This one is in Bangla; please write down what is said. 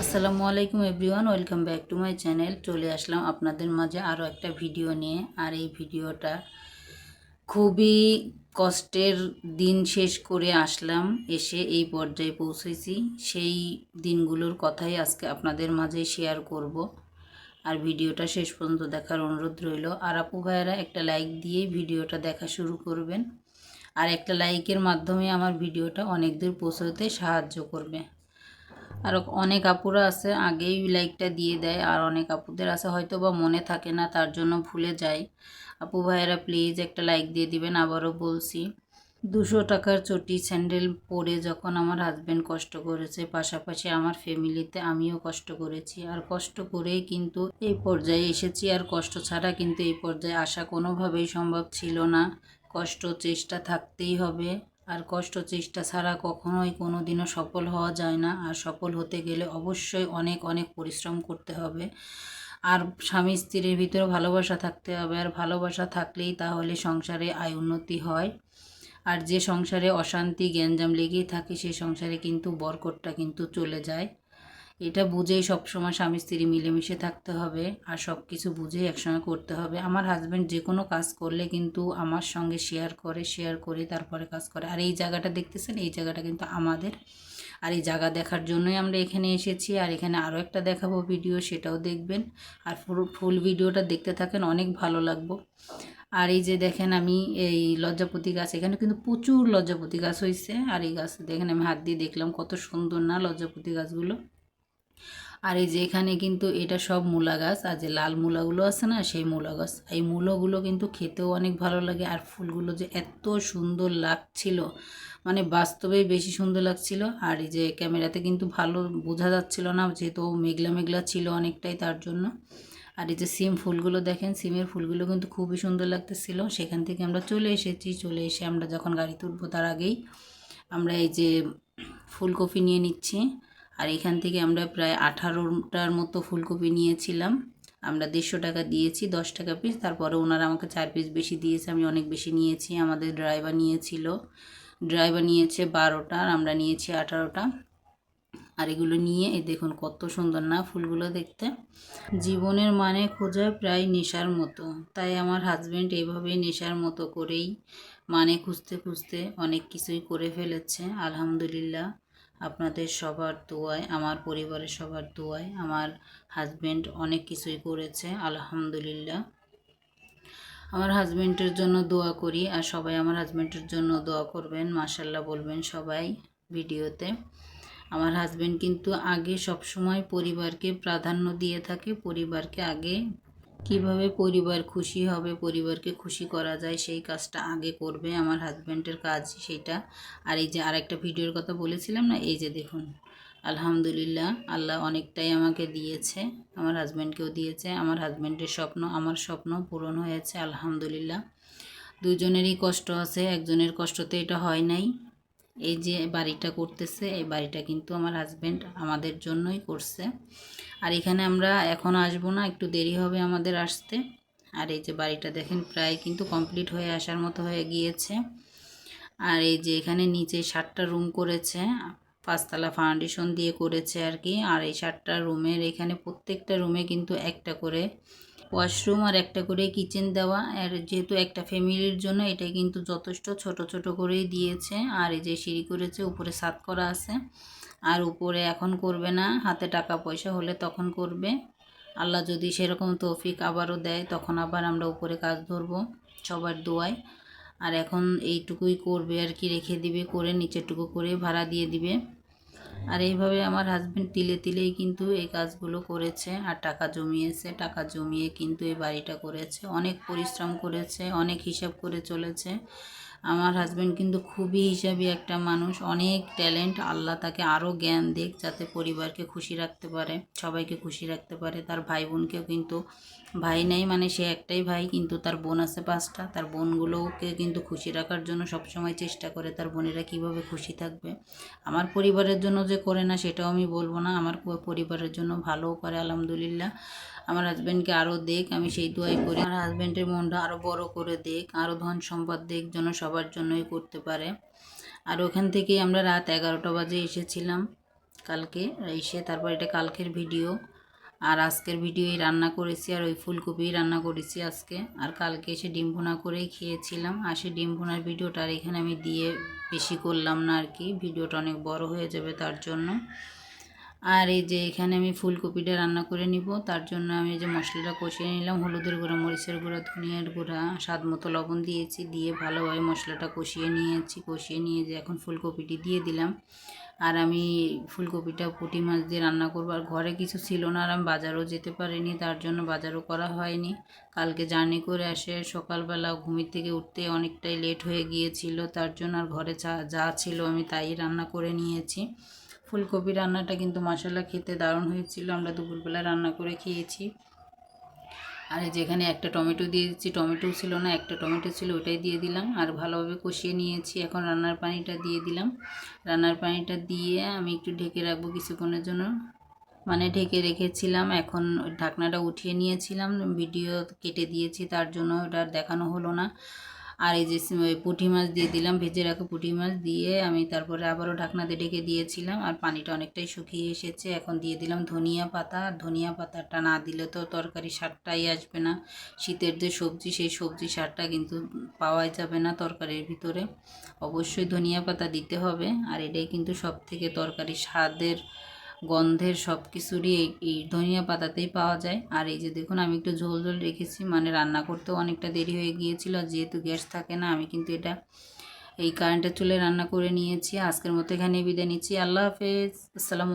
আসসালামু আলাইকুম everyone, welcome back to my channel. চলে আসলাম আপনাদের মাঝে আরও একটা ভিডিও নিয়ে। আর এই ভিডিওটা খুবই কষ্টের দিন শেষ করে আসলাম, এসে এই পর্যায়ে পৌঁছেছি। সেই দিনগুলোর কথাই আজকে আপনাদের মাঝে শেয়ার করব। আর ভিডিওটা শেষ পর্যন্ত দেখার অনুরোধ রইল। আর আপু ভাইয়েরা একটা লাইক দিয়ে ভিডিওটা দেখা শুরু করবেন। আর একটা লাইকের মাধ্যমে আমার ভিডিওটা অনেক দূর পৌঁছতে সাহায্য করবে। আর অনেক আপুরা আছে, আগেই লাইকটা দিয়ে দেয়, আর অনেক আপুদের আছে হয়তো বা মনে থাকে না, তার জন্য ভুলে যায় আপু ভাইয়েরা প্লিজ একটা লাইক দিয়ে দিবেন, আবারও বলছি। দুশো টাকার চটি স্যান্ডেল পরে যখন আমার হাজব্যান্ড কষ্ট করেছে, পাশাপাশি আমার ফ্যামিলিতে আমিও কষ্ট করেছি। আর কষ্ট করেই কিন্তু এই পর্যায়ে এসেছি, আর কষ্ট ছাড়া কিন্তু এই পর্যায়ে আসা কোনোভাবেই সম্ভব ছিল না। কষ্ট চেষ্টা থাকতেই হবে। আর কষ্ট চেষ্টা ছাড়া কখনোই কোনো দিনও সফল হওয়া যায় না। আর সফল হতে গেলে অবশ্যই অনেক অনেক পরিশ্রম করতে হবে। আর স্বামী স্ত্রীর ভিতরে ভালোবাসা থাকতে হবে। আর ভালোবাসা থাকলেই তাহলে সংসারে আয় উন্নতি হয়। আর যে সংসারে অশান্তি, গ্যাঞ্জাম লেগেই থাকে সেই সংসারে কিন্তু বরকটটা কিন্তু চলে যায়। এটা বুঝেই সবসময় স্বামী স্ত্রী মিলেমিশে থাকতে হবে আর সব কিছু বুঝেই একসঙ্গে করতে হবে। আমার হাজব্যান্ড যে কোনো কাজ করলে কিন্তু আমার সঙ্গে শেয়ার করে শেয়ার করে, তারপরে কাজ করে। আর এই জায়গাটা দেখতেছেন? এই জায়গাটা কিন্তু আমাদের। আর এই জায়গা দেখার জন্যই আমরা এখানে এসেছি। আর এখানে আরও একটা দেখাবো ভিডিও সেটাও দেখবেন। আর ফুল ভিডিওটা দেখতে থাকেন, অনেক ভালো লাগবো। আর এই যে দেখেন আমি এই লজ্জাপতি গাছ, এখানে কিন্তু প্রচুর লজ্জাপতি গাছ হয়েছে আর এই গাছ দেখেন, আমি হাত দিয়ে দেখলাম কত সুন্দর না লজ্জাপতি গাছগুলো। আর এই যে এখানে কিন্তু এটা সব মূলা গাছ, আর যে লাল মূলাগুলো আছে না, সেই মূলা গাছ। এই মূলগুলো কিন্তু খেতেও অনেক ভালো লাগে, আর ফুলগুলো যে এত সুন্দর লাগছিল মানে বাস্তবেই বেশি সুন্দর লাগছিল। আর এই যে ক্যামেরাতে কিন্তু ভালো বোঝা যাচ্ছিল না, যেহেতু মেঘলা মেঘলা ছিল অনেকটাই তার জন্য। আর এই যে সিম ফুলগুলো দেখেন, সিমের ফুলগুলো কিন্তু খুবই সুন্দর লাগতেছিল। সেখান থেকে আমরা চলে এসেছি, চলে এসে আমরা যখন গাড়িতে উঠবো তার আগেই আমরা এই যে ফুলকপি নিয়ে নিচ্ছি। আর এখান থেকে আমরা প্রায় আঠারোটার মতো ফুলকপি নিয়েছিলাম। আমরা দেড়শো টাকা দিয়েছি, দশ টাকা পিস তারপরে ওনারা আমাকে চার পিস বেশি দিয়েছে, আমি অনেক বেশি নিয়েছি। আমাদের ড্রাইভার নিয়েছিল। ড্রাইভার নিয়েছে বারোটা আর আমরা নিয়েছি আঠারোটা। আর এগুলো নিয়ে, এই দেখুন কত সুন্দর না ফুলগুলো দেখতে। জীবনের মানে খোঁজা প্রায় নেশার মতো। তাই আমার হাজব্যান্ড এইভাবেই নেশার মতো করেই মানে খুঁজতে খুঁজতে অনেক কিছুই করে ফেলেছে, আলহামদুলিল্লাহ। আপনাদের সবার দোয়ায়, আমার পরিবারের সবার দোয়ায়, আমার হাজব্যান্ড অনেক কিছুই করেছে, আলহামদুলিল্লাহ। আমার হাজব্যান্ডের জন্য দোয়া করি, আর সবাই আমার হাজব্যান্ডের জন্য দোয়া করবেন। মাসাল্লাহ বলবেন সবাই ভিডিওতে। আমার হাজব্যান্ড কিন্তু আগে সবসময় পরিবারকে প্রাধান্য দিয়ে থাকে, পরিবারকে আগে কীভাবে পরিবার খুশি হবে, পরিবারকে খুশি করা যায়, সেই কাজটা আগে করবে আমার হাজব্যান্ডের কাজ সেটা। আর এই যে আরেকটা ভিডিওর কথা বলেছিলাম না, এই যে দেখুন, আলহামদুলিল্লাহ আল্লাহ অনেকটাই আমাকে দিয়েছে, আমার হাজব্যান্ডকেও দিয়েছে, আমার হাজব্যান্ডের স্বপ্ন, আমার স্বপ্ন পূরণ হয়েছে, আলহামদুলিল্লাহ। দুজনেরই কষ্ট আছে, একজনের কষ্টতে এটা হয় নাই। এই যে বাড়িটা করতেছে, এই বাড়িটা কিন্তু আমার হাজব্যান্ড আমাদের জন্যই করছে। আর এখানে আমরা এখন আসব না, একটু দেরি হবে আমাদের আসতে। আর এই যে বাড়িটা দেখেন প্রায় কিন্তু কমপ্লিট হয়ে আসার মতো হয়ে গিয়েছে। আর এই যে এখানে নিচে সাতটা রুম করেছে, পাঁচতলা ফাউন্ডেশন দিয়ে করেছে আর কি। আর এই সাতটা রুমের এখানে প্রত্যেকটা রুমে কিন্তু একটা করে ওয়াশরুম আর একটা করে কিচেন দেওয়া। আর যেহেতু একটা ফ্যামিলির জন্য, এটা কিন্তু যথেষ্ট ছোট ছোট করেই দিয়েছে। আর এই যে সিঁড়ি করেছে, উপরে সাত করা আছে। আর উপরে এখন করবে না। হাতে টাকা পয়সা হলে তখন করবে। আল্লাহ যদি সেরকম তৌফিক আবারও দেয়, তখন আবার আমরা উপরে কাজ ধরবো সবার দোয়ায়। আর এখন এইটুকুই করবে আর কি, রেখে দিবে, করে নিচেরটুকু করে ভাড়া দিয়ে দিবে। আর এইভাবে আমার হাজব্যান্ড তিলে তিলেই কিন্তু এই কাজগুলো করেছে আর টাকা জমিয়েছে। টাকা জমিয়ে কিন্তু এই বাড়িটা করেছে। অনেক পরিশ্রম করেছে, অনেক হিসাব করে চলেছে। আমার হাজব্যান্ড কিন্তু খুবই হিসাবি একটা মানুষ। অনেক ট্যালেন্ট আল্লাহ তাকে আরও জ্ঞান দিক যাতে পরিবারকে খুশি রাখতে পারে, সবাইকে খুশি রাখতে পারে। তার ভাই বোনকেও কিন্তু ভাই নেই মানে সে একটাই ভাই, কিন্তু তার বোন আছে পাঁচটা। তার বোনগুলোকে কিন্তু খুশি রাখার জন্য সবসময় চেষ্টা করে তার বোনেরা কীভাবে খুশি থাকবে। আমার পরিবারের জন্য যে করে না সেটাও আমি বলব না। আমার পরিবারের জন্য ভালোও করে, আলহামদুলিল্লাহ। আমার হাজব্যান্ডকে আরও দেখ, আমি সেই দোয়াই করি। আমার হাজব্যান্ডের মনটা আরও বড় করে দেখ আরও ধন সম্পদ দেখ যেন সবার জন্যই করতে পারে। আর ওখান থেকেই আমরা রাত এগারোটা বাজে এসেছিলাম কালকে, এসে তারপর এটা কালকের ভিডিও আর আজকের ভিডিওই রান্না করেছি, আর ওই ফুলকপি রান্না করেছি আজকে। আর কালকে এসে ডিম ভুনা করেই খেয়েছিলাম। আর সেই ডিম ভুনার ভিডিওটা আর এখানে আমি দিয়ে বেশি করলাম না আর কি। ভিডিওটা অনেক বড় হয়ে যাবে তার জন্য। আর এই যে এখানে আমি ফুলকপিটা রান্না করে নিব। তার জন্য আমি যে মশলাটা কষিয়ে নিলাম। হলুদের গুঁড়া, মরিচের গুঁড়া, ধনিয়ার গুঁড়া, স্বাদ মতো লবণ দিয়েছি। দিয়ে ভালোভাবে মশলাটা কষিয়ে নিয়েছি। কষিয়ে নিয়ে যে এখন ফুলকপিটি দিয়ে দিলাম। আর আমি ফুলকপিটা পুঁটি মাছ দিয়ে রান্না করব। আর ঘরে কিছু ছিল না, আর আমি বাজারও যেতে পারিনি, তার জন্য বাজারও করা হয়নি। কালকে জার্নি করে আসে, সকালবেলা ঘুমির থেকে উঠতে অনেকটাই লেট হয়ে গিয়েছিল, তার জন্য আর ঘরে যা যা ছিল আমি তাই রান্না করে নিয়েছি। ফুলকপি রান্নাটা কিন্তু মশলা খেতে দারুণ হয়েছিল, আমরা দুপুরবেলা রান্না করে খেয়েছি। আর যেখানে একটা টমেটো দিয়ে দিচ্ছি টমেটো ছিল না, একটা টমেটো ছিল, ওটাই দিয়ে দিলাম। আর ভালোভাবে কষিয়ে নিয়েছি। এখন রান্নার পানিটা দিয়ে দিলাম। রান্নার পানিটা দিয়ে আমি একটু ঢেকে রাখব কিছুক্ষণের জন্য। মানে ঢেকে রেখেছিলাম। এখন ঢাকনাটা উঠিয়ে নিয়েছিলাম। ভিডিও কেটে দিয়েছি, তার জন্য ওটা দেখানো হলো না। আর এই যে পুঁটি মাছ দিয়ে দিলাম, ভেজে রাখা পুঁটি মাছ দিয়ে আমি তারপরে আবারও ঢাকনাতে ঢেকে দিয়েছিলাম আর পানিটা অনেকটাই শুকিয়ে এসেছে। এখন দিয়ে দিলাম ধনিয়া পাতা। আর ধনিয়া পাতাটা না দিলে তো তরকারি স্বাদটাই আসবে না। শীতের যে সবজি, সেই সবজি স্বাদটা কিন্তু পাওয়াই যাবে না তরকারির ভিতরে। অবশ্যই ধনিয়া পাতা দিতে হবে। আর এটাই কিন্তু সব থেকে তরকারি স্বাদের গন্ধের সব কিছুরই এই ধনিয়া পাতাতেই পাওয়া যায়। আর এই যে দেখুন, আমি একটু ঝোল ঝোল রেখেছি মানে রান্না করতেও অনেকটা দেরি হয়ে গিয়েছিল যেহেতু গ্যাস থাকে না, আমি কিন্তু এটা এই কারেন্টের চুলে রান্না করে নিয়েছি। আজকের মতো এখানে বিদায় নিচ্ছি। আল্লাহ হাফেজ। আসসালামু